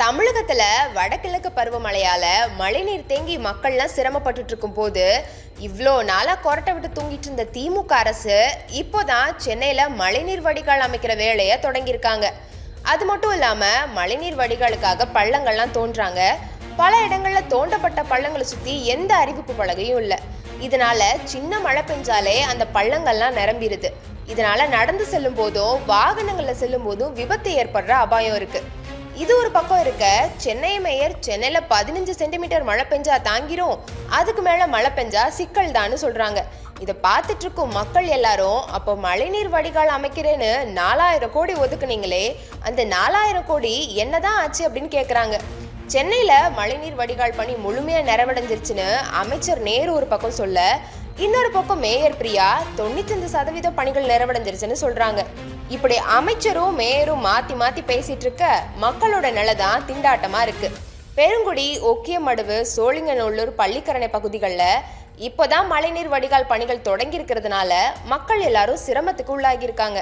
தமிழகத்துல வடகிழக்கு பருவமழையால மழைநீர் தேங்கி மக்கள்லாம் சிரமப்பட்டுட்டு இருக்கும் போது இவ்வளோ நாளாக கொரட்டை விட்டு தூங்கிட்டு இருந்த திமுக அரசு இப்போதான் சென்னையில மழைநீர் வடிகால் அமைக்கிற வேலையை தொடங்கியிருக்காங்க. அது மட்டும் இல்லாம மழைநீர் வடிகாலுக்காக பள்ளங்கள்லாம் தோன்றாங்க. பல இடங்கள்ல தோண்டப்பட்ட பள்ளங்களை சுத்தி எந்த அறிவிப்பு பலகையும் இல்லை. இதனால சின்ன மழை பெஞ்சாலே அந்த பள்ளங்கள்லாம் நிரம்பிடுது இதனால நடந்து செல்லும் போதும் வாகனங்கள்ல செல்லும் போதும் விபத்து ஏற்படுற அபாயம் இருக்கு. இது ஒரு பக்கம் இருக்க சென்னை மேயர் சென்னையில் பதினஞ்சு சென்டிமீட்டர் மழை பெஞ்சா தாங்கிரும். அதுக்கு மேலே மழை பெஞ்சா சிக்கல் தான் சொல்கிறாங்க இதை பார்த்துட்டு இருக்கும் மக்கள் எல்லாரும் அப்போ மழைநீர் வடிகால் அமைக்கிறேன்னு நாலாயிரம் கோடி ஒதுக்குனீங்களே அந்த நாலாயிரம் கோடி என்னதான் ஆச்சு? அப்படின்னு கேட்குறாங்க சென்னையில் மழைநீர் வடிகால் பணி முழுமையாக நிறைவடைஞ்சிருச்சுன்னு அமைச்சர் நேரு ஒரு பக்கம் சொல்ல இன்னொரு பக்கம் மேயர் பிரியா தொண்ணூத்தஞ்சு சதவீத பணிகள் நிறைவடைஞ்சிருச்சுன்னு சொல்றாங்க. இப்படி அமைச்சரும் மேயரும் மாத்தி மாத்தி பேசிட்டு இருக்க மக்களோட நிலை தான் திண்டாட்டமா இருக்கு. பெருங்குடி ஒக்கியமடுவு சோழிங்கநல்லூர் பள்ளிக்கரணை பகுதிகளில் இப்போதான் மழைநீர் வடிகால் பணிகள் தொடங்கி இருக்கிறதுனால மக்கள் எல்லாரும் சிரமத்துக்கு உள்ளாகியிருக்காங்க